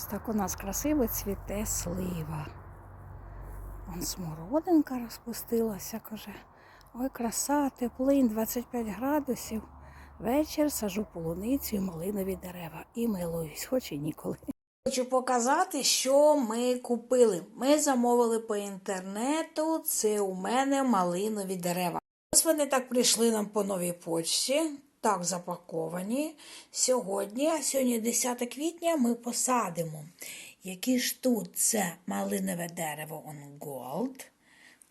Ось так у нас красиво цвіте слива. Вон смородинка розпустилася, каже. Ой, краса, теплинь, 25 градусів. Вечір сажу полуницю і малинові дерева. І милуюсь, хоч і ніколи. Хочу показати, що ми купили. Ми замовили по інтернету. Це у мене малинові дерева. Ось вони так прийшли нам по новій почті, так запаковані. Сьогодні, а сьогодні 10 квітня, ми посадимо. Які ж тут це малинове дерево on Gold,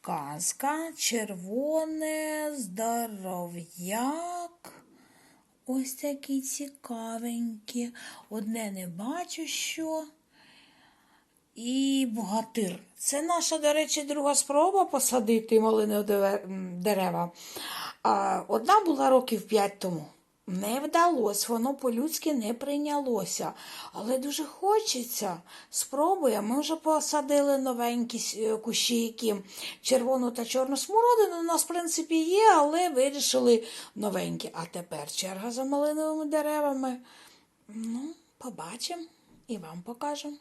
казка, червоне, здоров'як. Ось такі цікавенькі. Одне не бачу що. І богатир. Це наша, до речі, друга спроба посадити малинові деве- м, дерева. Одна була років п'ять тому. Не вдалося, воно по-людськи не прийнялося. Але дуже хочеться. Спробуємо. Ми вже посадили новенькі е, кущі, які червону та чорну смородину. У нас, в принципі, є, але вирішили новенькі. А тепер черга за малиновими деревами. Ну, побачимо і вам покажемо.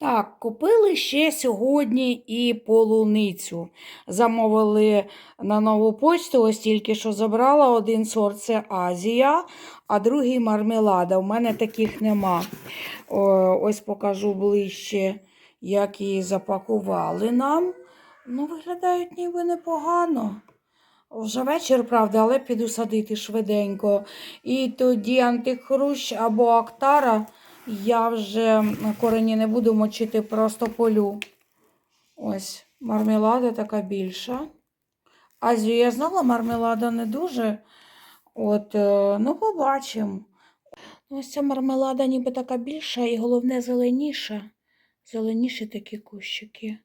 Так, купили ще сьогодні і полуницю. Замовили на нову почту, ось тільки що забрала. Один сорт це Азія, а другий мармелада. У мене таких нема. Ось покажу ближче, як її запакували нам. Ну, виглядають ніби непогано. Вже вечір, правда, але піду садити швиденько. І тоді антихрущ або актара я вже корені не буду мочити, просто полю. Ось, мармелада така більша. Азію я знала, мармелада не дуже. От, е, ну, побачимо. Ось ця мармелада ніби така більша і головне зеленіша. Зеленіші такі кущики.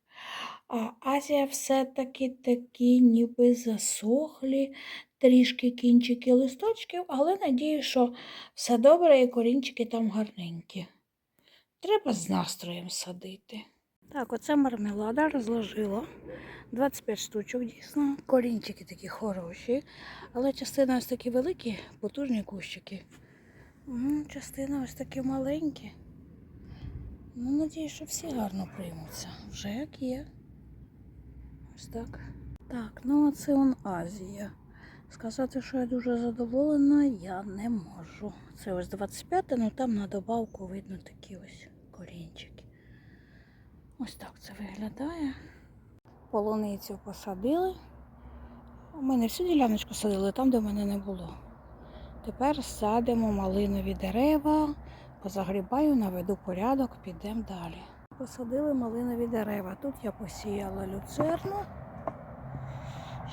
А Азія все-таки такі ніби засохлі, трішки кінчики листочків, але надію, що все добре і корінчики там гарненькі. Треба з настроєм садити. Так, оце мармелада розложила. 25 штучок дійсно. Корінчики такі хороші, але частина ось такі великі, потужні кущики. Частина ось такі маленькі. Ну, надію, що всі гарно приймуться. Вже як є. Ось так. Так, ну оце он Азія. Сказати, що я дуже задоволена, я не можу. Це ось 25, ну там на добавку видно такі ось корінчики. Ось так це виглядає. Полуницю посадили. Ми не всю діляночку садили, там, де в мене не було. Тепер садимо малинові дерева, позагрібаю, наведу порядок, підемо далі. Посадили малинові дерева. Тут я посіяла люцерну,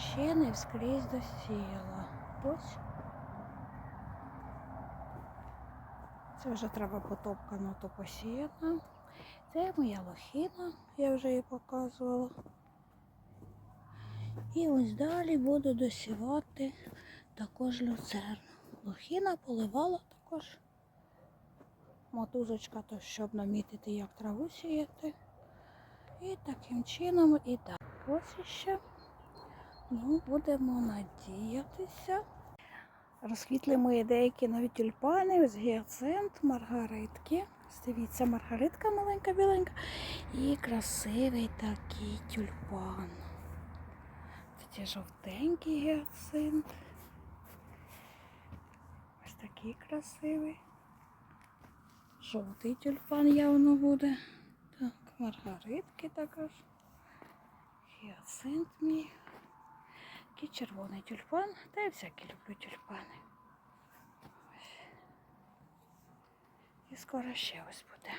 ще не вскрізь досіяла. Ось. Це вже треба потопкано, то посіяно. Це моя лохина, я вже її показувала. І ось далі буду досівати також люцерну. Лохина поливала також мотузочка, то щоб намітити, як траву сіяти. І таким чином і так. Ось іще. Ну, будемо надіятися. Розквітли мої деякі нові тюльпани, ось гіацинт, маргаритки. Дивіться, маргаритка маленька біленька. І красивий такий тюльпан. Це жовтенький гіацинт. Ось такий красивий. Жовтий тюльпан явно буде. Так, маргаритки також. Гіацинт мій. Такий червоний тюльпан. Та я всякі люблю тюльпани. Ось. І скоро ще ось буде.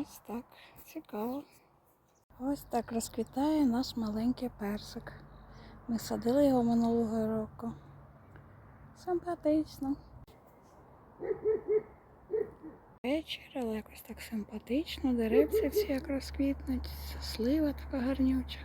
Ось так. Цікаво. Ось так розквітає наш маленький персик. Ми садили його минулого року. Симпатично. Вечір, але якось так симпатично. деревці всі як розквітнуть. Слива така гарнюча.